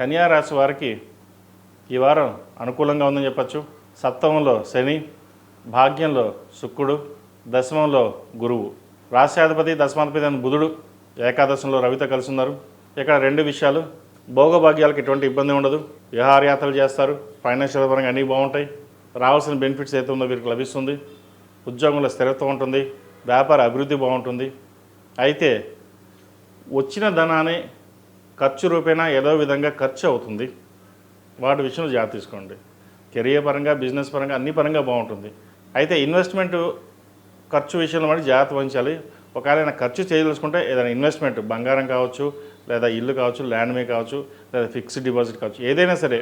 కన్యారాశి వారికి ఈ వారం అనుకూలంగా ఉందని చెప్పచ్చు. సప్తమంలో శని భాగ్యంలో శుక్రుడు దశమంలో గురువు. రాశ్యాధిపతి దశమాధిపతి అని బుధుడు ఏకాదశంలో రవితో కలిసి ఉన్నారు ఇక్కడ రెండు విషయాలు. భోగభాగ్యాలకు ఎటువంటి ఇబ్బంది ఉండదు. విహారయాత్రలు చేస్తారు. ఫైనాన్షియల్ పరంగా అన్నీ బాగుంటాయి. రావాల్సిన బెనిఫిట్స్ అయితే ఉందో వీరికి లభిస్తుంది. ఉద్యోగంలో స్థిరత్వం ఉంటుంది. వ్యాపార అభివృద్ధి బాగుంటుంది. అయితే వచ్చిన ధనాన్ని ఖర్చు రూపేణా ఏదో విధంగా ఖర్చు అవుతుంది. వాటి విషయంలో జాగ్రత్త తీసుకోండి. కెరియర్ పరంగా బిజినెస్ పరంగా అన్ని పరంగా బాగుంటుంది. అయితే ఇన్వెస్ట్మెంట్ ఖర్చు విషయంలో మరి జాగ్రత్త వహించాలి. ఒకవేళ ఏదైనా ఖర్చు చేయదలుచుకుంటే ఏదైనా ఇన్వెస్ట్మెంట్ బంగారం కావచ్చు లేదా ఇల్లు కావచ్చు ల్యాండ్ మీద కావచ్చు లేదా ఫిక్స్డ్ డిపాజిట్ కావచ్చు ఏదైనా సరే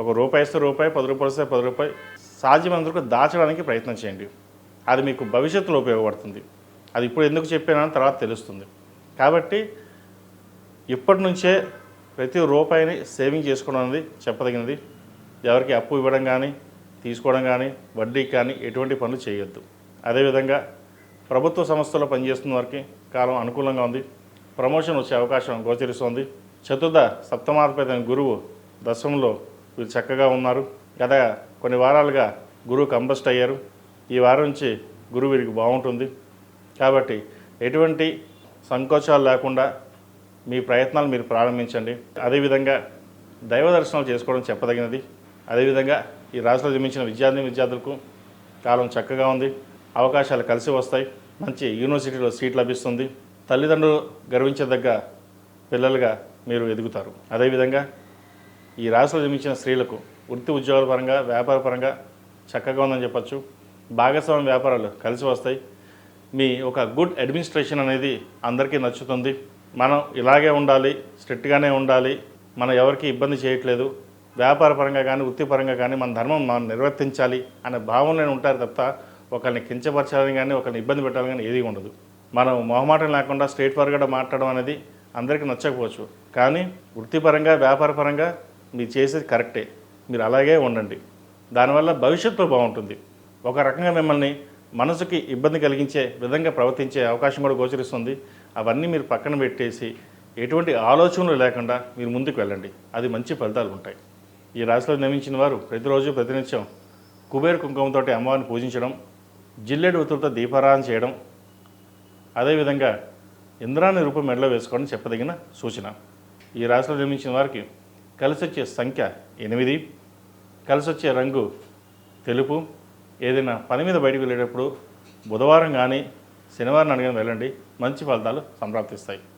ఒక రూపాయి ఇస్తే రూపాయి పది రూపాయలు ఇస్తే పది రూపాయి సాధ్యమైనందుకు దాచడానికి ప్రయత్నం చేయండి. అది మీకు భవిష్యత్తులో ఉపయోగపడుతుంది. అది ఇప్పుడు ఎందుకు చెప్పానని తర్వాత తెలుస్తుంది. కాబట్టి ఇప్పటి నుంచే ప్రతి రూపాయిని సేవింగ్ చేసుకోవడం అనేది చెప్పదగినది. ఎవరికి అప్పు ఇవ్వడం కానీ తీసుకోవడం కానీ వడ్డీకి కానీ ఎటువంటి పనులు చేయొద్దు. అదేవిధంగా ప్రభుత్వ సంస్థలో పనిచేస్తున్న వారికి కాలం అనుకూలంగా ఉంది. ప్రమోషన్ వచ్చే అవకాశం గోచరిస్తోంది. చతుర్థ సప్తమాధిపతి గురువు దశంలో వీరు చక్కగా ఉన్నారు. గత కొన్ని వారాలుగా గురువు కంబస్ట్ అయ్యారు. ఈ వారం నుంచి గురువు వీరికి బాగుంటుంది. కాబట్టి ఎటువంటి సంకోచాలు లేకుండా మీ ప్రయత్నాలు మీరు ప్రారంభించండి. అదేవిధంగా దైవ దర్శనాలు చేసుకోవడం చెప్పదగినది. అదేవిధంగా ఈ రాష్ట్రంలో జన్మించిన విద్యార్థి విద్యార్థులకు కాలం చక్కగా ఉంది. అవకాశాలు కలిసి వస్తాయి. మంచి యూనివర్సిటీలో సీట్ లభిస్తుంది. తల్లిదండ్రులు గర్వించదగ్గ పిల్లలుగా మీరు ఎదుగుతారు. అదేవిధంగా ఈ రాశిలో జన్మించిన స్త్రీలకు వృత్తి ఉద్యోగాల పరంగా వ్యాపార పరంగా చక్కగా ఉందని చెప్పచ్చు. భాగస్వామ్య వ్యాపారాలు కలిసి వస్తాయి. మీ ఒక గుడ్ అడ్మినిస్ట్రేషన్ అనేది అందరికీ నచ్చుతుంది. మనం ఇలాగే ఉండాలి స్ట్రిక్ట్గానే ఉండాలి మనం ఎవరికి ఇబ్బంది చేయట్లేదు వ్యాపారపరంగా కానీ వృత్తిపరంగా కానీ మన ధర్మం మనం నిర్వర్తించాలి అనే భావనలో ఉంటారు తప్ప ఒకరిని కించపరచాలని కానీ ఒకరిని ఇబ్బంది పెట్టాలని కానీ ఏది ఉండదు. మనం మొహమాటం లేకుండా స్ట్రేట్ ఫార్వర్డ్గా మాట్లాడడం అనేది అందరికీ నచ్చకపోవచ్చు. కానీ వృత్తిపరంగా వ్యాపారపరంగా మీరు చేసేది కరెక్టే. మీరు అలాగే ఉండండి. దానివల్ల భవిష్యత్తు బాగుంటుంది. ఒక రకంగా మిమ్మల్ని మనసుకి ఇబ్బంది కలిగించే విధంగా ప్రవర్తించే అవకాశం కూడా గోచరిస్తుంది. అవన్నీ మీరు పక్కన పెట్టేసి ఎటువంటి ఆలోచనలు లేకుండా మీరు ముందుకు వెళ్ళండి. అది మంచి ఫలితాలు ఉంటాయి. ఈ రాశిలో నియమించిన వారు ప్రతిరోజు ప్రతినిత్యం కుబేర కుంకుమతో అమ్మవారిని పూజించడం జిల్లెడు ఉతులతో దీపారాధన చేయడం అదేవిధంగా ఇంద్రాన్ని రూపం మెడలో వేసుకోవడం చెప్పదగిన సూచన. ఈ రాశిలో నిర్మించిన వారికి కలిసి వచ్చే సంఖ్య ఎనిమిది. కలిసి వచ్చే రంగు తెలుపు. ఏదైనా పని మీద బయటకు వెళ్ళేటప్పుడు బుధవారం కానీ శనివారం అడిగిన వెళ్ళండి. మంచి ఫలితాలు సంప్రాప్తిస్తాయి.